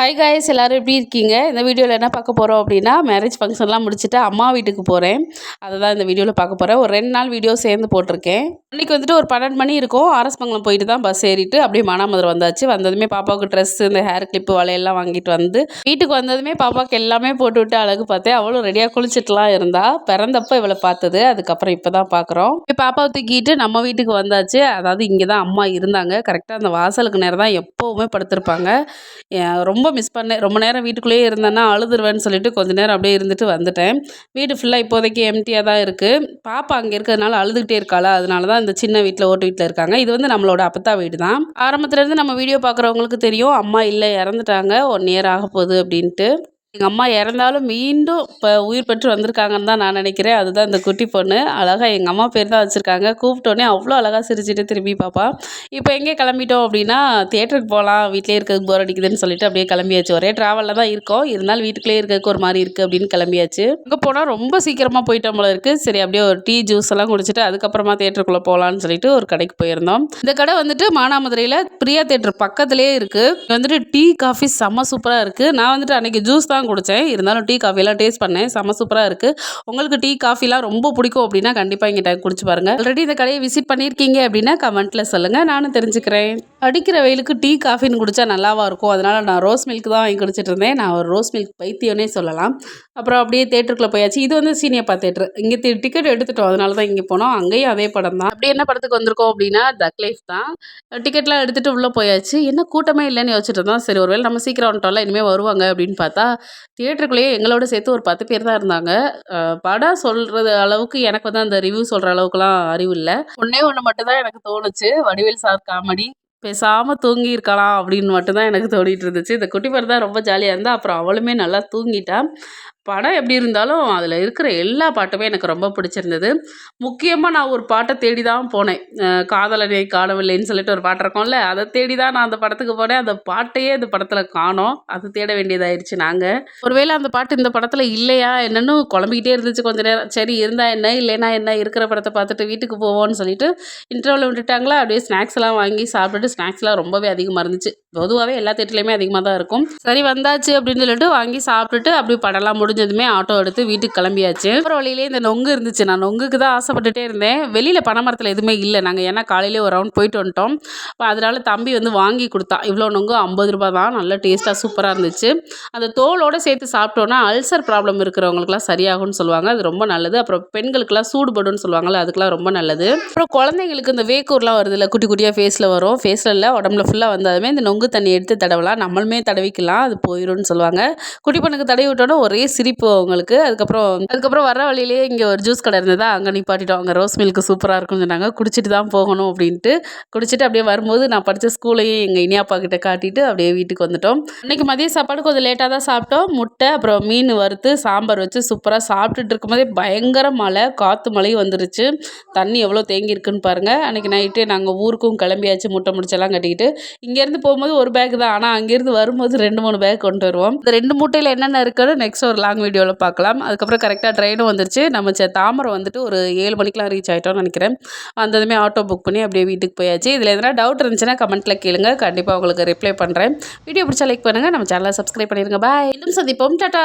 Hi guys எல்லோரும் எப்படி இருக்கீங்க? இந்த வீடியோவில் என்ன பார்க்க போகிறோம் அப்படின்னா மேரேஜ் ஃபங்க்ஷன்லாம் முடிச்சுட்டு அம்மா வீட்டுக்கு போகிறேன் அதை தான் இந்த வீடியோவில் பார்க்க போகிறேன் ஒரு ரெண்டு நாள் வீடியோ சேர்ந்து போட்டிருக்கேன். அன்றைக்கி வந்துட்டு ஒரு பன்னெண்டு மணி இருக்கும். ஆர்எஸ் மங்கலம் போயிட்டு தான் பஸ் ஏறிட்டு அப்படியே மானாமதுரை வந்தாச்சு. வந்ததுமே பாப்பாவுக்கு ட்ரெஸ் இந்த ஹேர் கிளிப்பு வலையெல்லாம் வாங்கிட்டு வந்து வீட்டுக்கு வந்ததுமே பாப்பாவுக்கு எல்லாமே போட்டு விட்டு அழகு பார்த்தேன். அவ்வளோ ரெடியாக குளிச்சுட்டுலாம் இருந்தா பிறந்தப்போ இவளை பார்த்தது. அதுக்கப்புறம் இப்போ தான் பார்க்குறோம். இப்போ பாப்பாவை தூக்கிட்டு நம்ம வீட்டுக்கு வந்தாச்சு. அதாவது இங்கே தான் அம்மா இருந்தாங்க. கரெக்டாக அந்த வாசலுக்கு நேரம் தான் எப்போவுமே படுத்திருப்பாங்க. ரொம்ப மிஸ் பண்ணேன். ரொம்ப நேரம் வீட்டுக்குள்ளேயே இருந்தேன்னா அழுதுருவேன்னு சொல்லிட்டு கொஞ்ச நேரம் அப்படியே இருந்துட்டு வந்துட்டேன். வீடு ஃபுல்லாக இப்போதைக்கு எம்டியாக தான் இருக்குது பாப்பா அங்கே இருக்கிறதுனால அழுதுகிட்டே இருக்காளா? அதனால தான் இந்த சின்ன வீட்டில் ஓட்டு வீட்டில் இருக்காங்க. இது வந்து நம்மளோட அப்பத்தா வீடு தான் ஆரம்பத்துலேருந்து நம்ம வீடியோ பார்க்குறவங்களுக்கு தெரியும் அம்மா இல்லை இறந்துட்டாங்க. ஒன் இயர் ஆக போகுது அப்படின்ட்டு. எங்கள் அம்மா இறந்தாலும் மீண்டும் இப்போ உயிர் பெற்று வந்திருக்காங்கன்னு தான் நான் நினைக்கிறேன். அதுதான் இந்த குட்டி பொண்ணு. அழகாக எங்கள் அம்மா பேர் தான் வச்சுருக்காங்க. கூப்பிட்டோன்னே அவ்வளோ அழகாக சிரிச்சிட்டு திரும்பி பாப்பா. இப்போ எங்கே கிளம்பிட்டோம் அப்படின்னா தேட்டருக்கு போகலாம் வீட்டிலே இருக்கிறதுக்கு போர் அடிக்குதுன்னு சொல்லிட்டு அப்படியே கிளம்பியாச்சு. ஒரே ட்ராவலில் தான் இருக்கோம். இருந்தாலும் வீட்டுக்குள்ளே இருக்கிறதுக்கு ஒரு மாதிரி இருக்குது அப்படின்னு கிளம்பியாச்சு. அங்கே போனால் ரொம்ப சீக்கிரமாக போயிட்டோம் போல இருக்குது சரி அப்படியே ஒரு டீ ஜூஸ் எல்லாம் குடிச்சிட்டு அதுக்கப்புறமா தேட்டருக்குள்ளே போகலான்னு சொல்லிட்டு ஒரு கடைக்கு போயிருந்தோம். இந்த கடை வந்துட்டு மானாமதுரையில் பிரியா தேட்டர் பக்கத்துலேயே இருக்குது வந்துட்டு டீ காஃபி செம்ம சூப்பராக இருக்குது நான் வந்துட்டு அன்றைக்கி ஜூஸ் தான் தான் குடித்தேன் இருந்தாலும் டீ காஃபிலாம் டேஸ்ட் பண்ணேன். செம்ம சூப்பராக இருக்குது உங்களுக்கு டீ காஃபிலாம் ரொம்ப பிடிக்கும் அப்படின்னா கண்டிப்பாக இங்கே குடிச்சு பாருங்கள் ஆல்ரெடி இந்த கடையை விசிட் பண்ணியிருக்கீங்க அப்படின்னா கமெண்ட்டில் சொல்லுங்கள் நானும் தெரிஞ்சுக்கிறேன். அடிக்கிற வெயிலுக்கு டீ காஃபின்னு குடித்தா நல்லாவாக இருக்கும்? அதனால் நான் ரோஸ் மில்க் தான் வாங்கி குடிச்சிட்டு இருந்தேன். நான் ஒரு ரோஸ் மில்க் பைத்தியம்னே சொல்லலாம். அப்புறம் அப்படியே தேட்டருக்குள்ளே போயாச்சு. இது வந்து சீனியப்பா தேட்டர் இங்கே டிக்கெட் எடுத்துட்டோம். அதனால தான் இங்கே போனோம். அங்கேயும் அதே படம் தான். அப்படி என்ன படத்துக்கு வந்திருக்கோம் அப்படின்னா தக் லைஃப் தான். டிக்கெட்லாம் எடுத்துகிட்டு உள்ளே போயாச்சு. என்ன கூட்டமே இல்லைன்னு யோசிச்சுட்டு இருந்தோம். சரி ஒருவேளை நம்ம சீக்கிரம் வந்துட்டோம்ல இனிமேல் வருவாங்க அப்படின்னு பார்த்தா தியேட்டருக்குள்ளேயே எங்களோட சேர்த்து ஒரு பத்து பேர் தான் இருந்தாங்க. படம் சொல்கிறது அளவுக்கு எனக்கு வந்து அந்த ரிவ்யூ சொல்கிற அளவுக்குலாம் அறிவு இல்லை. ஒன்றே ஒன்று மட்டும்தான் எனக்கு தோணுச்சு. வடிவேல் சார் காமெடி பேசாமல் தூங்கி இருக்கலாம் அப்படின்னு மட்டும்தான் எனக்கு தோணிகிட்டு இருந்துச்சு. இந்த குட்டி பேர் தான் ரொம்ப ஜாலியாக இருந்தால் அப்புறம் அவளுமே நல்லா தூங்கிட்டான் படம் எப்படி இருந்தாலும் அதில் இருக்கிற எல்லா பாட்டுமே எனக்கு ரொம்ப பிடிச்சிருந்தது. முக்கியமாக நான் ஒரு பாட்டை தேடி தான் போனேன் காதலனை காணவில்லைன்னு சொல்லிட்டு ஒரு பாட்டு இருக்கோம்ல அதை தேடி தான் நான் அந்த படத்துக்கு போனேன். அந்த பாட்டையே இந்த படத்தில் காணோம். அது தேட வேண்டியதாயிருச்சு நாங்கள் ஒருவேளை அந்த பாட்டு இந்த படத்தில் இல்லையா என்னன்னு குழம்பிக்கிட்டே இருந்துச்சு கொஞ்சம் நேரம். சரி இருந்தால் என்ன இல்லைனா என்ன இருக்கிற படத்தை பார்த்துட்டு வீட்டுக்கு போவோம்னு சொல்லிட்டு இன்டர்வல் விட்டுட்டாங்களா அப்படியே ஸ்நாக்ஸ் எல்லாம் வாங்கி சாப்பிட்டுட்டு ஸ்நாக்ஸ்லாம் ரொம்பவே அதிகமாக இருந்துச்சு. பொதுவாகவே எல்லா தேட்டர்லையுமே அதிகமாக தான் இருக்கும். சரி வந்தாச்சு அப்படின்னு சொல்லிட்டு வாங்கி சாப்பிட்டுட்டு அப்படி படம்லாம் முடிஞ்சதுமே ஆட்டோ எடுத்து வீட்டுக்கு கிளம்பியாச்சு. அப்புறம் வழியிலே இந்த நொங்கு இருந்துச்சு. நான் நொங்குக்கு தான் ஆசைப்பட்டுட்டே இருந்தேன். வெளியில் பனைமரத்தில் எதுவுமே இல்லை. நாங்கள் ஏன்னா காலையிலே ஒரு ரவுண்ட் போயிட்டு வந்துட்டோம். அதனால தம்பி வந்து வாங்கி கொடுத்தான் இவ்வளோ நொங்கு ஐம்பது ரூபா தான். நல்ல டேஸ்ட்டாக சூப்பராக இருந்துச்சு. அந்த தோலோடு சேர்த்து சாப்பிட்டோன்னா அல்சர் ப்ராப்ளம் இருக்கிறவங்களுக்குலாம் சரியாகும்னு சொல்லுவாங்க. அது ரொம்ப நல்லது. அப்புறம் பெண்களுக்குலாம் சூடுபடுன்னு சொல்லுவாங்கள்ல அதுக்கெலாம் ரொம்ப நல்லது. அப்புறம் குழந்தைங்களுக்கு இந்த வேக்கூர்லாம் வருது இல்லை குட்டி குட்டியாக ஃபேஸில் வரும். ஃபேஸில் இல்லை உடம்புல ஃபுல்லாக வந்தாலுமே இந்த நொங்கு நொங்கு தண்ணி எடுத்து தடவலாம். நம்மளுமே தடவிக்கலாம். அது போயிடும்னு சொல்லுவாங்க. குட்டி பொண்ணுக்கு தடவி விட்டோன்னா ஒரே சிரிப்பு அவங்களுக்கு. அதுக்கப்புறம் அதுக்கப்புறம் வர வழியிலேயே இங்கே ஒரு ஜூஸ் கடை இருந்ததா அங்கே நிப்பாட்டிட்டோம். அங்கே ரோஸ் மில்க் சூப்பராக இருக்கும்னு சொன்னாங்க. குடிச்சிட்டு தான் போகணும் அப்படின்ட்டு. குடிச்சிட்டு அப்படியே வரும்போது நான் படித்த ஸ்கூலையும் எங்கள் இனியாப்பா கிட்ட காட்டிட்டு அப்படியே வீட்டுக்கு வந்துட்டோம். இன்றைக்கி மதிய சாப்பாடு கொஞ்சம் லேட்டாக தான் சாப்பிட்டோம். முட்டை அப்புறம் மீன் வறுத்து சாம்பார் வச்சு சூப்பராக சாப்பிட்டுட்டு இருக்கும்போதே பயங்கர மழை காற்று மழையும் வந்துருச்சு. தண்ணி எவ்வளோ தேங்கி இருக்குன்னு பாருங்கள் அன்றைக்கி நைட்டு நாங்கள் ஊருக்கும் கிளம்பியாச்சு முட்டை முடிச்செல்லாம் கட்டிக்கிட்டு. இங்கேருந்து போகும்போது போகும்போது ஒரு பேக் தான். ஆனால் அங்கேருந்து வரும்போது ரெண்டு மூணு பேக் கொண்டு வருவோம். இந்த ரெண்டு மூட்டையில் என்னென்ன இருக்குன்னு நெக்ஸ்ட் ஒரு லாங் வீடியோவில் பார்க்கலாம். அதுக்கப்புறம் கரெக்டாக ட்ரெயினும் வந்துருச்சு. நம்ம தாமரை வந்துட்டு ஒரு ஏழு மணிக்கெலாம் ரீச் ஆகிட்டோம்னு நினைக்கிறேன். வந்ததுமே ஆட்டோ புக் பண்ணி அப்படியே வீட்டுக்கு போயாச்சு. இதில் எதனா டவுட் இருந்துச்சுன்னா கமெண்ட்டில் கேளுங்க. கண்டிப்பாக உங்களுக்கு ரிப்ளை பண்ணுறேன் வீடியோ பிடிச்சா லைக் பண்ணுங்கள் நம்ம சேனலை சப்ஸ்கிரைப் பண்ணிடுங்க பாய் இன்னும் சந்திப்போம். டாட்டா